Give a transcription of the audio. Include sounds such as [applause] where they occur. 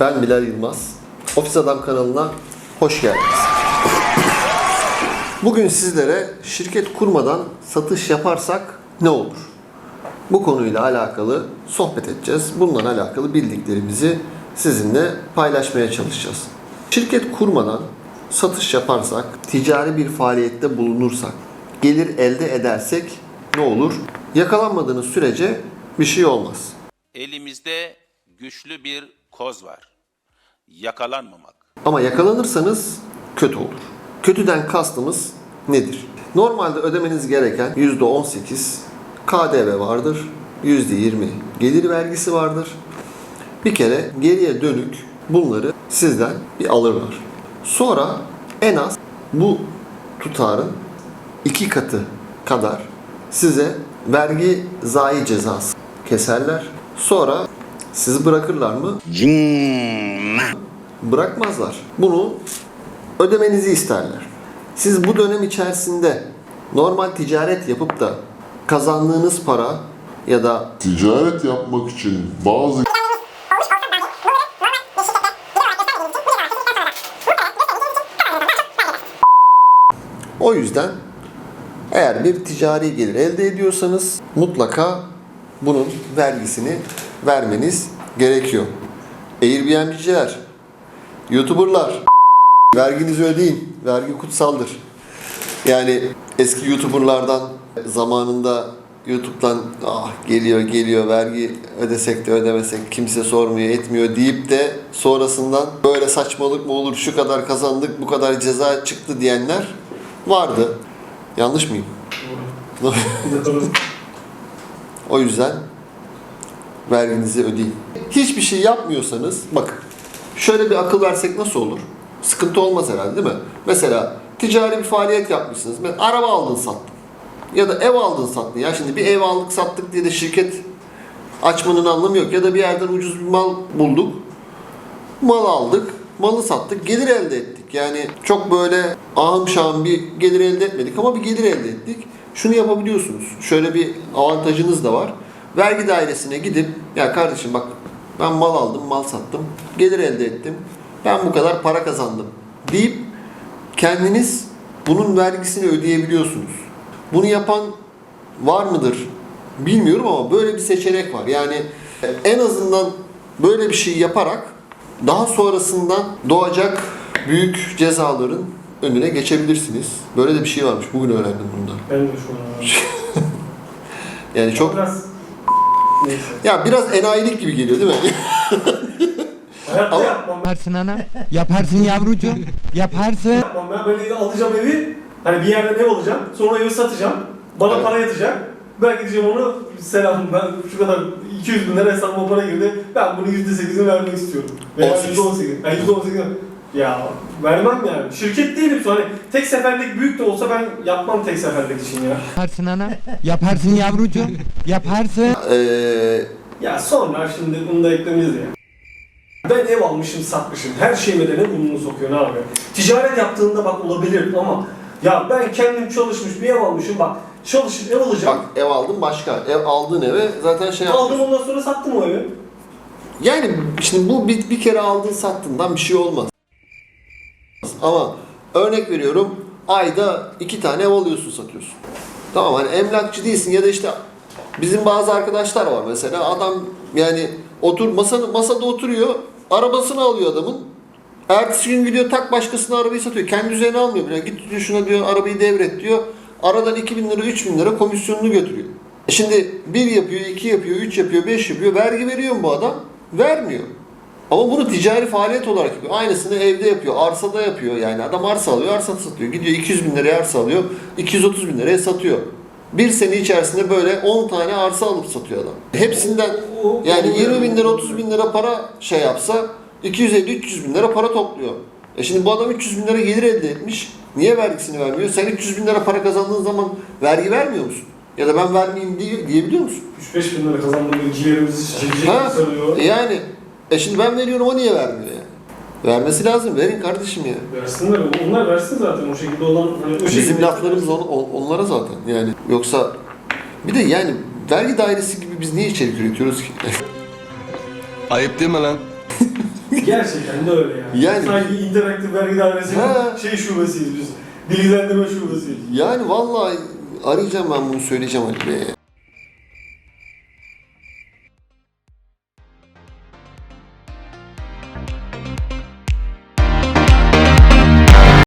Bilal Yılmaz. Ofis Adam kanalına hoş geldiniz. Bugün sizlere şirket kurmadan satış yaparsak ne olur? Bu konuyla alakalı sohbet edeceğiz. Bununla alakalı bildiklerimizi sizinle paylaşmaya çalışacağız. Şirket kurmadan satış yaparsak, ticari bir faaliyette bulunursak, gelir elde edersek ne olur? Yakalanmadığınız sürece bir şey olmaz. Elimizde güçlü bir koz var. Yakalanmamak. Ama yakalanırsanız kötü olur. Kötüden kastımız nedir? Normalde ödemeniz gereken %18 KDV vardır. %20 gelir vergisi vardır. Bir kere geriye dönük bunları sizden bir alırlar. Sonra en az bu tutarın iki katı kadar size vergi zayi cezası keserler. Sonra sizi bırakırlar mı? bırakmazlar. Bunu ödemenizi isterler. Siz bu dönem içerisinde normal ticaret yapıp da kazandığınız para ya da Ticaret yapmak için bazı o yüzden eğer bir ticari gelir elde ediyorsanız mutlaka bunun vergisini vermeniz gerekiyor. Airbnb'ciler, YouTuber'lar verginizi ödeyin. Vergi kutsaldır. Yani eski YouTuber'lardan zamanında YouTube'dan ah geliyor geliyor vergi ödesek de ödemesek kimse sormuyor etmiyor deyip de sonrasından böyle saçmalık mı olur şu kadar kazandık bu kadar ceza çıktı diyenler vardı. Yanlış mıyım? [laughs] O yüzden verginizi ödeyin. Hiçbir şey yapmıyorsanız bakın şöyle bir akıl versek nasıl olur? Sıkıntı olmaz herhalde değil mi? Mesela ticari bir faaliyet yapmışsınız. Ben araba aldın sattın. Ya da ev aldın sattın. Ya şimdi bir ev aldık sattık diye de şirket açmanın anlamı yok. Ya da bir yerden ucuz bir mal bulduk. Mal aldık. Malı sattık. Gelir elde ettik. Yani çok böyle ahım şahım bir gelir elde etmedik ama bir gelir elde ettik. Şunu yapabiliyorsunuz. Şöyle bir avantajınız da var. Vergi dairesine gidip ya kardeşim bak ben mal aldım, mal sattım. Gelir elde ettim. Ben bu kadar para kazandım deyip kendiniz bunun vergisini ödeyebiliyorsunuz. Bunu yapan var mıdır bilmiyorum ama böyle bir seçenek var. Yani en azından böyle bir şey yaparak daha sonrasından doğacak büyük cezaların önüne geçebilirsiniz. Böyle de bir şey varmış. Bugün öğrendim bundan. Ben de şu an. [laughs] Yani çok Biraz... Neyse. ya biraz enayilik gibi geliyor değil mi? Hayatta yapmam. Yaparsın ana. Yaparsın yavrucuğum. Yaparsın. yapmam. Ben böyle alacağım evi. Hani bir yerden ev alacağım. Sonra evi satacağım. Bana Evet. para yatacak. Ben gideceğim onu selam ben şu kadar 200 bin lira hesabıma para girdi. Ben bunu %8'ini vermek istiyorum. Veya 18. %18. Yani %18. Ya vermem yani. Şirket değilim sonra. Hani tek seferlik büyük de olsa ben yapmam tek seferlik için ya. Yaparsın ana. Yaparsın yavrucuğum. Yaparsın. Ee, Ya sonra şimdi bunu da eklemeyeceğiz ya. Ben ev almışım satmışım. Her şeyime de ne burnunu sokuyor ne abi. Ticaret yaptığında bak olabilir ama ya ben kendim çalışmış bir ev almışım bak. Çalışıp ev alacağım. bak ev aldın başka. Ev aldığın eve zaten şey Aldım yapıyorsun. ondan sonra sattım o evi. Yani şimdi bu bir, bir kere aldın sattığından bir şey olmaz. Ama örnek veriyorum ayda iki tane ev alıyorsun satıyorsun. Tamam hani emlakçı değilsin ya da işte bizim bazı arkadaşlar var mesela adam yani otur masada, masada oturuyor arabasını alıyor adamın. Ertesi gün gidiyor tak başkasına arabayı satıyor. Kendi üzerine almıyor bile. Git diyor şuna diyor arabayı devret diyor. Aradan 2000 lira 3000 lira komisyonunu götürüyor. E şimdi bir yapıyor, iki yapıyor, üç yapıyor, beş yapıyor. Vergi veriyor mu bu adam? Vermiyor. Ama bunu ticari faaliyet olarak yapıyor. Aynısını evde yapıyor, arsada yapıyor yani. Adam arsa alıyor, arsa satıyor. Gidiyor 200 bin liraya arsa alıyor, 230 bin liraya satıyor. Bir sene içerisinde böyle 10 tane arsa alıp satıyor adam. Hepsinden yani o- 20 bin lira 30 bin lira para şey yapsa 250-300 bin lira para topluyor. E şimdi bu adam 300 bin lira gelir elde etmiş. Niye vergisini vermiyor? Sen 300 bin lira para kazandığın zaman vergi vermiyor musun? Ya da ben vermeyeyim diye, diyebiliyor musun? 3-5 bin lira kazandığımda ciğerimizi çekecek Ha? sarıyor. E Yani e şimdi ben veriyorum o niye vermiyor yani? Vermesi lazım. Verin kardeşim ya. Versinler, onlar versin zaten o şekilde olan hani o Bizim şekilde laflarımız on- on- onlara zaten yani. Yoksa bir de yani vergi dairesi gibi biz niye içerik üretiyoruz ki? [laughs] Ayıp değil mi lan? [laughs] Gerçekten de öyle yani. Yani- Sanki interaktif vergi dairesinin Ha. şey şubesiyiz biz. Bilgilendirme şubesiyiz. Yani vallahi arayacağım ben bunu söyleyeceğim Ali Bey'e.